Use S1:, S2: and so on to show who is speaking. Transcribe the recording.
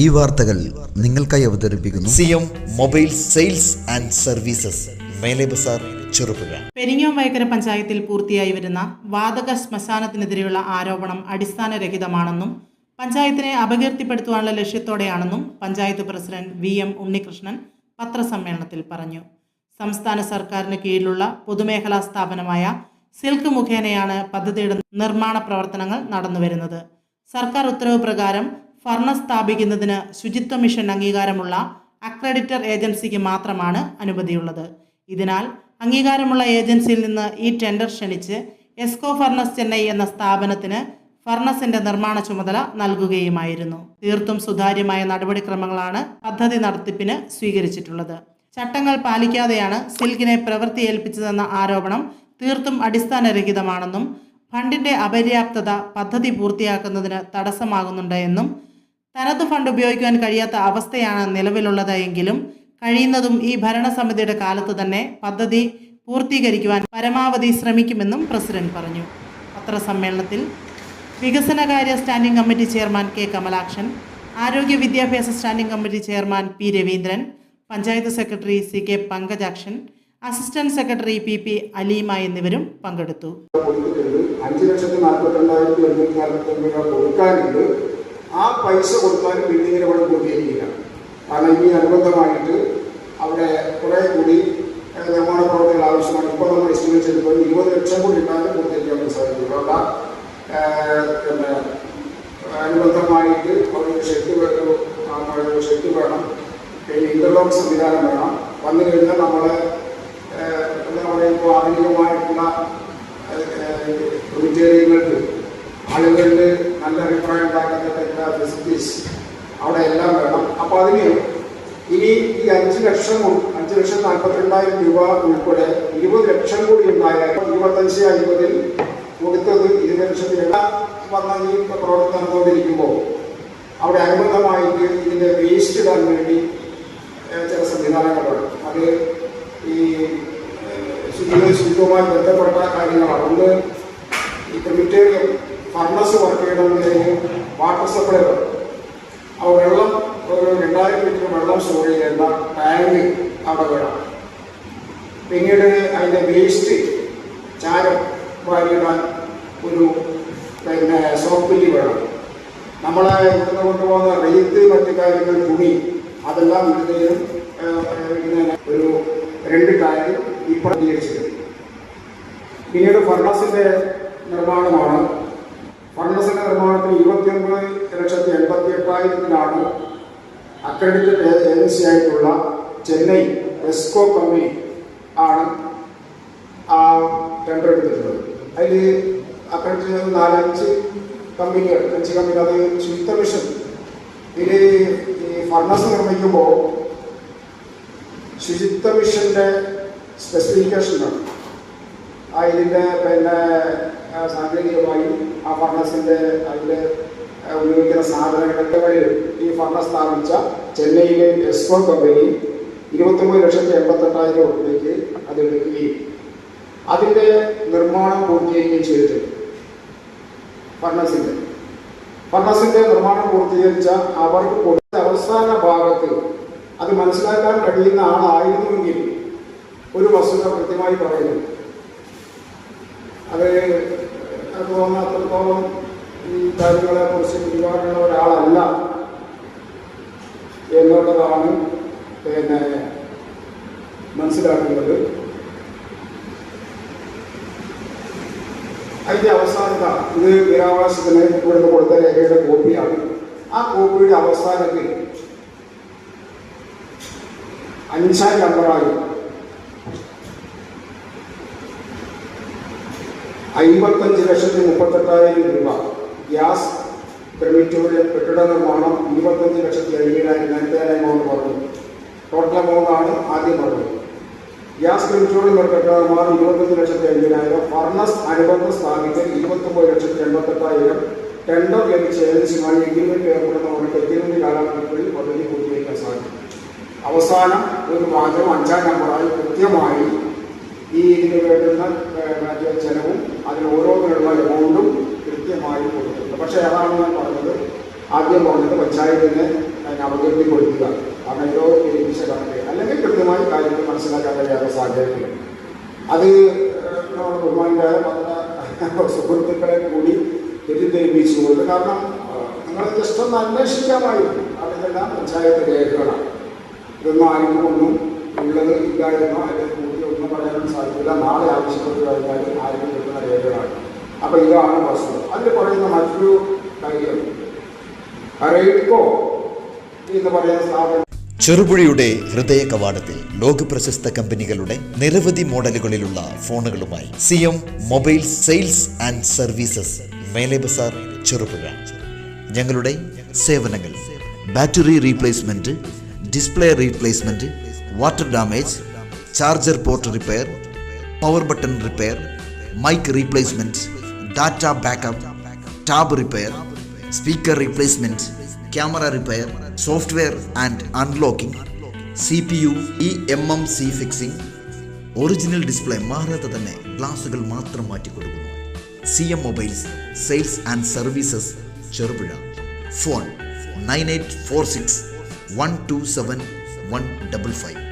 S1: ഈ വാർത്തകൾ നിങ്ങൾക്കായി അവതരിപ്പിക്കുന്നു.
S2: C M mobile sales and services Mele Bazar Cherupuzha
S3: Peringome Vayakkara പഞ്ചായത്തിൽ പൂർത്തിയായി വരുന്ന വാതക ശ്മശാനത്തിനെതിരെയുള്ള ആരോപണം അടിസ്ഥാനരഹിതമാണെന്നും പഞ്ചായത്തിനെ അപകീർത്തിപ്പെടുത്തുവാനുള്ള ലക്ഷ്യത്തോടെയാണെന്നും panchayat president V M Unnikrishnan പത്രസമ്മേളനത്തിൽ പറഞ്ഞു. സംസ്ഥാന സർക്കാരിന് കീഴിലുള്ള പൊതുമേഖലാ സ്ഥാപനമായ സിൽക്ക് മുഖേനയാണ് പദ്ധതിയുടെ നിർമ്മാണ പ്രവർത്തനങ്ങൾ നടന്നുവരുന്നത്. സർക്കാർ ഉത്തരവ് പ്രകാരം ഫർണസ് സ്ഥാപിക്കുന്നതിന് ശുചിത്വ മിഷൻ അംഗീകാരമുള്ള അക്രഡിറ്റർ ഏജൻസിക്ക് മാത്രമാണ് അനുമതിയുള്ളത്. ഇതിനാൽ അംഗീകാരമുള്ള ഏജൻസിയിൽ നിന്ന് ഈ ടെൻഡർ ക്ഷണിച്ച് എസ്കോ ഫർണസ് ചെന്നൈ എന്ന സ്ഥാപനത്തിന് ഫർണസിന്റെ നിർമ്മാണ ചുമതല നൽകുകയുമായിരുന്നു. തീർത്തും സുതാര്യമായ നടപടിക്രമങ്ങളാണ് പദ്ധതി നടത്തിപ്പിന് സ്വീകരിച്ചിട്ടുള്ളത്. ചട്ടങ്ങൾ പാലിക്കാതെയാണ് സിൽക്കിനെ പ്രവൃത്തി ഏൽപ്പിച്ചതെന്ന ആരോപണം തീർത്തും അടിസ്ഥാനരഹിതമാണെന്നും ഫണ്ടിന്റെ അപര്യാപ്തത പദ്ധതി പൂർത്തിയാക്കുന്നതിന് തടസ്സമാകുന്നുണ്ട് എന്നും തനത് ഫണ്ട് ഉപയോഗിക്കുവാൻ കഴിയാത്ത അവസ്ഥയാണ് നിലവിലുള്ളത് എങ്കിലും കഴിയുന്നതും ഈ ഭരണസമിതിയുടെ കാലത്ത് തന്നെ പദ്ധതി പൂർത്തീകരിക്കുവാൻ പരമാവധി ശ്രമിക്കുമെന്നും പ്രസിഡന്റ് പറഞ്ഞു. പത്രസമ്മേളനത്തിൽ വികസനകാര്യ standing committee chairman K Kamalakshan ആരോഗ്യ വിദ്യാഭ്യാസ standing committee chairman P Raveendran panchayat secretary C K Pankajakshan assistant secretary P P Aleema എന്നിവരും പങ്കെടുത്തു.
S4: അഞ്ച് ലക്ഷത്തി നാൽപ്പത്തി രണ്ടായിരത്തി എണ്ണൂറ്റി കൊടുക്കാനുണ്ട് ആ പൈസ കൊടുക്കാനും ബിൽഡിങ്ങിന് ഇവിടെ പൂർത്തീകരിക്കില്ല കാരണം ഇനി അനുബന്ധമായിട്ട് അവിടെ കുറേ കൂടി നിർമ്മാണ പ്രവർത്തികൾ ആവശ്യമാണ്. ഇപ്പോൾ നമ്മൾ എസ്റ്റിമേറ്റ് ചെയ്തപ്പോൾ ഇരുപത് ലക്ഷം കൂടി ഇട്ടാലും പൂർത്തീകരിക്കാൻ വേണ്ടി സാധിക്കും ഏഹ്, പിന്നെ അനുബന്ധമായിട്ട് അവർക്ക് ഷെഡ് ഷെഡ് വേണം പിന്നെ ഇന്റർലോക്ക് സംവിധാനം വേണം. വന്നു കഴിഞ്ഞാൽ നമ്മളെ എന്താ പറയുക ഇപ്പോൾ ആധുനികമായിട്ടുള്ള ക്രിമിറ്റേറിയങ്ങൾക്ക് ആളുകളിൽ നല്ല അഭിപ്രായം ഉണ്ടാക്കുന്ന ഫെസിലിറ്റീസ് അവിടെ എല്ലാം വേണം. അപ്പോൾ അതിന് ഇനി ഈ അഞ്ച് ലക്ഷം അഞ്ച് ലക്ഷം നാൽപ്പത്തിരണ്ടായിരം രൂപ ഉൾപ്പെടെ ഇരുപത് ലക്ഷം കൂടി ഉണ്ടായാൽ ഇരുപത്തഞ്ച് അൻപതിൽ കൊടുത്തത് ഇരുപത് ലക്ഷത്തിലെല്ലാം വന്ന ഈ പ്രവർത്തനം നടന്നുകൊണ്ടിരിക്കുമ്പോൾ അവിടെ അനുബന്ധമായിട്ട് ഇതിന്റെ വേസ്റ്റ് ഇടാൻ വേണ്ടി ചില സംവിധാനങ്ങളുണ്ട്. അത് ഈ ശുചിത്വ ശുചിത്വവുമായി ബന്ധപ്പെട്ട കാര്യങ്ങളാണ്. ഒന്ന് ഈ ക്രിമിറ്റേറിയം ഫർണസ് വർക്ക് ചെയ്യണമെങ്കിൽ വാട്ടർ സപ്ലൈ വേണം ആ വെള്ളം ഒരു രണ്ടായിരം ലിറ്റർ വെള്ളം സ്റ്റോർ ചെയ്യുന്ന ടാങ്ക് അവിടെ വേണം. പിന്നീട് അതിന്റെ വേസ്റ്റ് ചാരം വാരിയിടാൻ ഒരു പിന്നെ സോപ്പില്ലി വേണം. നമ്മളെ ഇവിടുന്ന് കൊണ്ടുപോകുന്ന റെയ്ത്ത് മറ്റു കാര്യങ്ങൾ തുണി അതെല്ലാം ഇടുന്നതിനും ഒരു രണ്ട് ടാങ്ക് ഇപ്പോൾ പിന്നീട് ഫർണസിന്റെ നിർമ്മാണമാണ് ഫർണസിന്റെ നിർമ്മാണത്തിന് ഇരുപത്തിയൊൻപത് ലക്ഷത്തി എട്ടായിരത്തിനാണ് അക്രഡിറ്റഡ് ഏജൻസി ആയിട്ടുള്ള ചെന്നൈ എസ്കോ കമ്പനി ആണ് ആ ടെൻഡർ എടുത്തിട്ടുള്ളത്. അതിൽ അക്രഡിറ്റ് ചെയ്ത നാലഞ്ച് കമ്പനികൾ അഞ്ച് കമ്പനി അത് ശുചിത്വ മിഷൻ. ഇതിൽ ഈ ഫർണസ് നിർമ്മിക്കുമ്പോൾ ശുചിത്വ മിഷന്റെ സ്പെസിഫിക്കേഷനാണ് ആ പിന്നെ സാങ്കേതികമായി ആ ഫർണസിന്റെ അതിൽ ഉപയോഗിക്കുന്ന സാധനങ്ങളൊക്കെ വരും ഈ ഫണ്ട് സ്ഥാപിച്ച ചെന്നൈയിലെ എസ്കോ കമ്പനി ഇരുപത്തൊമ്പത് ലക്ഷത്തി എൺപത്തെട്ടായിരം രൂപയ്ക്ക് അത് എടുക്കുകയും അതിന്റെ നിർമ്മാണം പൂർത്തീകരിക്കുകയും ചെയ്തിട്ടുണ്ട്. ഫർണസിന്റെ ഫർണസിന്റെ നിർമ്മാണം പൂർത്തീകരിച്ച അവർക്ക് കൊടുത്ത അവസാന ഭാഗത്ത് അത് മനസ്സിലാക്കാൻ കഴിയുന്ന ആളായിരുന്നുവെങ്കിൽ ഒരു വസ്തുത കൃത്യമായി പറയുന്നു. അത് തോന്നുന്ന അത്രത്തോളം ഈ കാര്യങ്ങളെ കുറിച്ച് ഒരുപാടുള്ള ഒരാളല്ല എന്നുള്ളതാണ് പിന്നെ മനസ്സിലാക്കുന്നത്. അതിന്റെ അവസാനത ഇത് വിരാവാസത്തിന് ഇവിടുന്ന് കൊടുത്ത രേഖയുടെ കോപ്പിയാണ്. ആ കോപ്പിയുടെ അവസാനത്തിൽ അഞ്ചാം നമ്പറായി അമ്പത്തഞ്ച് ലക്ഷത്തി മുപ്പത്തെട്ടായിരം രൂപ. ഗ്യാസ് പെർമിറ്റോടെ കെട്ടിട നിർമ്മാണം ഇരുപത്തഞ്ച് ലക്ഷത്തി അയ്യായിരം നേരത്തെ എമൗണ്ട് പറഞ്ഞു. ടോട്ടൽ എമൗണ്ട് ആണ് ആദ്യം പറഞ്ഞത്. ഗ്യാസ് പെർമിറ്റോടെ കെട്ടിട നിർമ്മാണം ഇരുപത്തഞ്ച് ലക്ഷത്തി അയ്യായിരം ഫർണസ് അനുബന്ധ സ്ഥാപിക്കൽ ഇരുപത്തൊമ്പത് ലക്ഷത്തി എൺപത്തെട്ടായിരം ടെൻഡർ ലഭിച്ച ഏജൻസിയുമായി എഗ്രിമെന്റ് ഏർപ്പെടുന്നവർക്ക് എഗ്രിമെന്റ് കാലഘട്ടത്തിൽ പദ്ധതി പൂർത്തീകരിക്കാൻ സാധിക്കും. അവസാനം ഒരു വാചകം അഞ്ചാം നമ്പറായി കൃത്യമായി ഈ ഇതിന് വേണ്ടുന്ന ചെലവും അതിന് ഓരോന്നിനുള്ള എമൗണ്ടും പക്ഷേ അതാണ് ഞാൻ പറഞ്ഞത്. ആദ്യം പറഞ്ഞത് പഞ്ചായത്തിന് അപകീർത്തിപ്പെടുത്തുക കൊടുക്കുക. അങ്ങനെയോ കണക്ക്. അല്ലെങ്കിൽ കൃത്യമായ കാര്യങ്ങൾ മനസ്സിലാക്കാൻ കഴിയാത്ത സാഹചര്യത്തിൽ അത് നമ്മുടെ ബഹുമാനായ പറഞ്ഞ സുഹൃത്തുക്കളെ കൂടി തെറ്റിദ്ധരിപ്പിച്ചുകൊണ്ട് കാരണം നിങ്ങൾ ജസ്റ്റ് ഒന്ന് അന്വേഷിക്കാമായിരുന്നു. അതിനെല്ലാം പഞ്ചായത്ത് രേഖകളാണ്. ഇതൊന്നും ആർക്കും ഒന്നും ഉള്ളത് ഇല്ല എന്നോ അല്ലെങ്കിൽ കൂട്ടി ഒന്നും പറയാനും സാധിക്കില്ല നാളെ ആവശ്യപ്പെട്ട് കഴിഞ്ഞാൽ ആർക്കും കിട്ടുന്ന രേഖകളാണ് അപ്പോൾ ഇതാണ് വസ്തുത അതിൽ പറയുന്ന മറ്റൊരു കാര്യം റെയ്ഡ്കോ എന്ന്
S2: ചെറുപുഴയുടെ ഹൃദയ കവാടത്തിൽ ലോക പ്രശസ്ത കമ്പനികളുടെ നിരവധി മോഡലുകളിലുള്ള ഫോണുകളുമായി C M mobile sales and services Mele Bazar Cherupuzha.
S1: ഞങ്ങളുടെ സേവനങ്ങൾ battery replacement display replacement water damage charger port repair power button repair mic replacement data backup tab repair speaker replacement camera repair software and unlocking C P U E M M C fixing original display മാറാതെ തന്നെ ഗ്ലാസുകൾ മാത്രം മാറ്റി കൊടുക്കുന്നു C M mobiles sales and services Cherupuzha. Phone nine eight four six one two seven one double five.